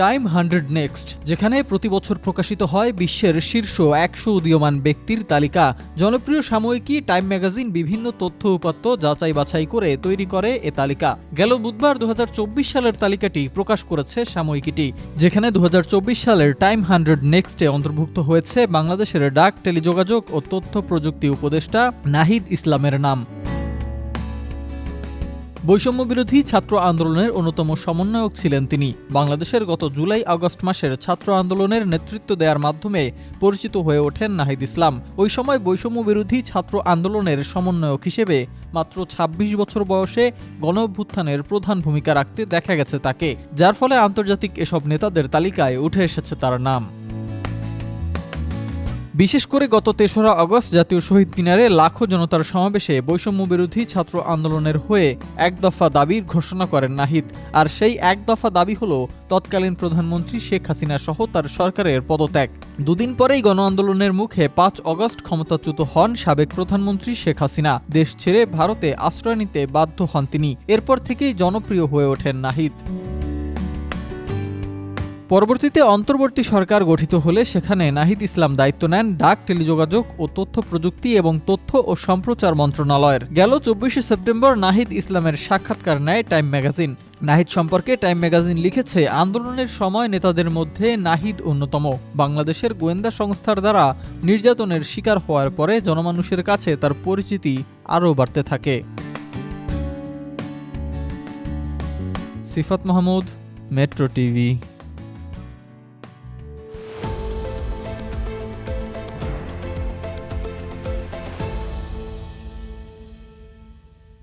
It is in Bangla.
টাইম হান্ড্রেড নেক্সট, যেখানে প্রতি বছর প্রকাশিত হয় বিশ্বের শীর্ষ একশো উদীয়মান ব্যক্তির তালিকা। জনপ্রিয় সাময়িকী টাইম ম্যাগাজিন বিভিন্ন তথ্য উপাত্ত যাচাই বাছাই করে তৈরি করে এ তালিকা। গেল বুধবার দুহাজার চব্বিশ সালের তালিকাটি প্রকাশ করেছে সাময়িকীটি, যেখানে দু হাজার চব্বিশ সালের টাইম হান্ড্রেড নেক্সটে অন্তর্ভুক্ত হয়েছে বাংলাদেশের ডাক, টেলিযোগাযোগ ও তথ্য প্রযুক্তি উপদেষ্টা নাহিদ ইসলামের নাম। বৈষম্য বিরোধী ছাত্র আন্দোলনের অন্যতম সমন্বয়ক ছিলেন তিনি। বাংলাদেশের গত জুলাই আগস্ট মাসের ছাত্র আন্দোলনের নেতৃত্ব দেওয়ার মাধ্যমে পরিচিত হয়ে ওঠেন নাহিদ ইসলাম। ওই সময় বৈষম্য বিরোধী ছাত্র আন্দোলনের সমন্বয়ক হিসেবে মাত্র ২৬ বছর বয়সে গণ অভ্যুত্থানের প্রধান ভূমিকা রাখতে দেখা গেছে তাকে, যার ফলে আন্তর্জাতিক এসব নেতাদের তালিকায় উঠে এসেছে তার নাম। বিশেষ করে গত তেসরা আগস্ট জাতীয় শহীদ মিনারে লাখো জনতার সমাবেশে বৈষম্য বিরোধী ছাত্র আন্দোলনের হয়ে এক দফা দাবির ঘোষণা করেন নাহিদ। আর সেই এক দফা দাবি হল, তৎকালীন প্রধানমন্ত্রী শেখ হাসিনা সহ তার সরকারের পদত্যাগ। দুদিন পরেই গণ আন্দোলনের মুখে পাঁচ অগস্ট ক্ষমতাচ্যুত হন সাবেক প্রধানমন্ত্রী শেখ হাসিনা। দেশ ছেড়ে ভারতে আশ্রয় নিতে বাধ্য হন তিনি। এরপর থেকেই জনপ্রিয় হয়ে ওঠেন নাহিদ। পরবর্তীতে অন্তর্বর্তী সরকার গঠিত হলে সেখানে নাহিদ ইসলাম দায়িত্ব নেন ডাক, টেলিযোগাযোগ ও তথ্য প্রযুক্তি এবং তথ্য ও সম্প্রচার মন্ত্রণালয়ের। গেল চব্বিশে সেপ্টেম্বর নাহিদ ইসলামের সাক্ষাৎকার নেয় টাইম ম্যাগাজিন। নাহিদ সম্পর্কে টাইম ম্যাগাজিন লিখেছে, আন্দোলনের সময় নেতাদের মধ্যে নাহিদ অন্যতম। বাংলাদেশের গোয়েন্দা সংস্থার দ্বারা নির্যাতনের শিকার হওয়ার পরে জনমানুষের কাছে তার পরিচিতি আরও বাড়তে থাকে। Sifat Mahmud, metro TV.